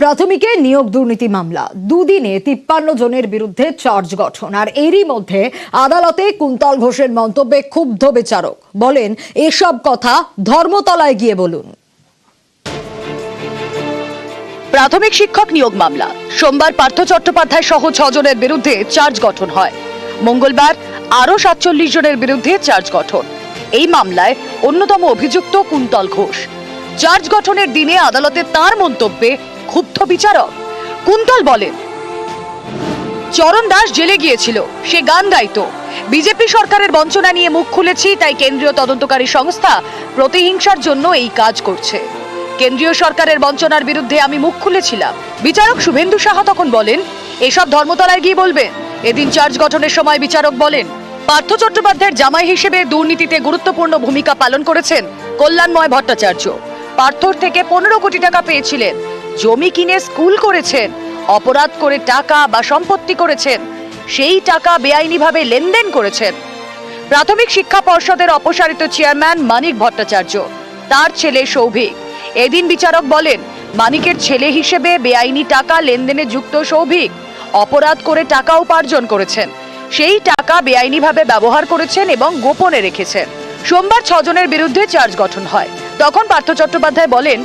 প্রাথমিকে নিয়োগ দুর্নীতি মামলা। দুদিনে তিপ্পান্ন জনের বিরুদ্ধে চার্জ গঠন। আর এরই মধ্যে আদালতে কুন্তল ঘোষের মন্তব্যে ক্ষুব্ধ বিচারক। বলেন, এসব কথা ধর্মতলায় গিয়ে বলুন। প্রাথমিক শিক্ষক নিয়োগ মামলা। সোমবার পার্থ চট্টোপাধ্যায় সহ ছজনের বিরুদ্ধে চার্জ গঠন হয়। মঙ্গলবার আরও সাতচল্লিশ জনের বিরুদ্ধে চার্জ গঠন। এই মামলায় অন্যতম অভিযুক্ত কুন্তল ঘোষ। চার্জ গঠনের দিনে আদালতে তার মন্তব্যে ক্ষুব্ধ বিচারক কুন্তল বলেন চরণ দাস জেলে গিয়েছিল, সে গান গাইতো। বিজেপি সরকারের বঞ্চনা নিয়ে মুখ খুলেছি, তাই কেন্দ্রীয় তদন্তকারী সংস্থা প্রতিহিংসার জন্য এই কাজ করছে। কেন্দ্রীয় সরকারের বঞ্চনার বিরুদ্ধে আমি মুখ খুলেছিলাম। বিচারক শুভেন্দু সাহা তখন বলেন, এসব ধর্মতলায় গিয়ে বলবেন এদিন চার্জ গঠনের সময় বিচারক বলেন, পার্থ চট্টোপাধ্যায়ের জামাই হিসেবে দুর্নীতিতে গুরুত্বপূর্ণ ভূমিকা পালন করেছেন কল্যাণময় ভট্টাচার্য। পার্থর থেকে পনেরো কোটি টাকা পেয়েছিলেন। জমি কিনে স্কুল করেছেন, অপরাধ করে টাকা বা সম্পত্তি করেছেন, সেই টাকা বেআইনিভাবে লেনদেন করেছেন। প্রাথমিক শিক্ষা পর্ষদের অপসারিত চেয়ারম্যান মানিক ভট্টাচার্য, তার ছেলে সৌভিক। এদিন বিচারক বলেন, মানিকের ছেলে হিসেবে বেআইনি টাকা লেনদেনে যুক্ত সৌভিক অপরাধ করে টাকা উপার্জন করেছেন। সেই টাকা বেআইনিভাবে ব্যবহার করেছেন এবং গোপনে রেখেছেন। সোমবার ছজনের বিরুদ্ধে চার্জ গঠন হয়। তখন পার্থ চট্টোপাধ্যায় বলেন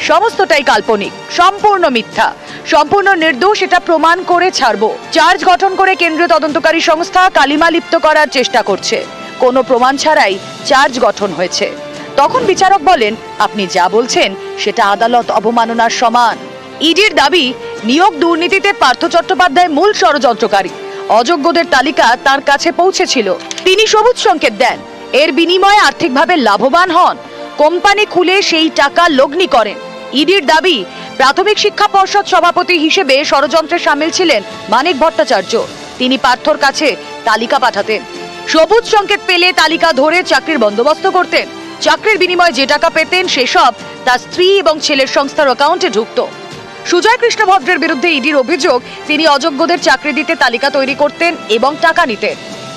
সমস্তটাই কাল্পনিক, সম্পূর্ণ মিথ্যা। সম্পূর্ণ নির্দোষ এটা প্রমাণ করে ছাড়বো। চার্জ গঠন করে কেন্দ্রীয় তদন্তকারী সংস্থা কালিমা লিপ্ত করার চেষ্টা করছে। কোনো প্রমাণ ছাড়াই চার্জ গঠন হয়েছে। তখন বিচারক বলেন, আপনি যা বলছেন, সেটা আদালত অবমাননার সমান। ইডির দাবি, নিয়োগ দুর্নীতিতে পার্থ চট্টোপাধ্যায় মূল ষড়যন্ত্রকারী। অযোগ্যদের তালিকা তার কাছে পৌঁছেছিল। তিনি সবুজ সংকেত দেন। এর বিনিময়ে আর্থিকভাবে লাভবান হন। কোম্পানি খুলে সেই টাকা লগ্নি করেন। ইডির দাবি, প্রাথমিক শিক্ষা পর্ষদ সভাপতি হিসেবে ষড়যন্ত্রে সামিল ছিলেন মানিক ভট্টাচার্য। তিনি পার্থর কাছে তালিকা পাঠাতেন। সবুজ সংকেত পেলে তালিকা ধরে চাকরির বন্দোবস্ত করতেন। চাকরির বিনিময়ে যে টাকা পেতেন সেসব তার স্ত্রী এবং ছেলের সংস্থার অ্যাকাউন্টে ঢুকতো সুজয় কৃষ্ণ ভদ্রের বিরুদ্ধে ইডির অভিযোগ, তিনি অযোগ্যদের চাকরি দিতে তালিকা তৈরি করতেন এবং টাকা নিতেন।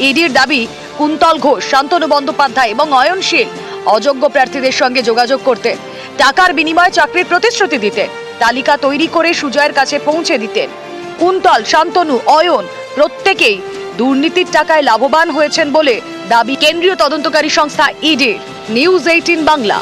ইডির দাবি, কুন্তল ঘোষ, শান্তনু বন্দ্যোপাধ্যায় এবং অয়নশীল অযোগ্য প্রার্থীদের সঙ্গে যোগাযোগ করতেন। টাকার বিনিময়ে চাকরির প্রতিশ্রুতি দিতেন। তালিকা তৈরি করে সুজয়ের কাছে পৌঁছে দিতেন। কুন্তল, শান্তনু, অয়ন প্রত্যেকেই দুর্নীতির টাকায় লাভবান হয়েছেন বলে দাবি কেন্দ্রীয় তদন্তকারী সংস্থা ইডির। News eighteen Bangla.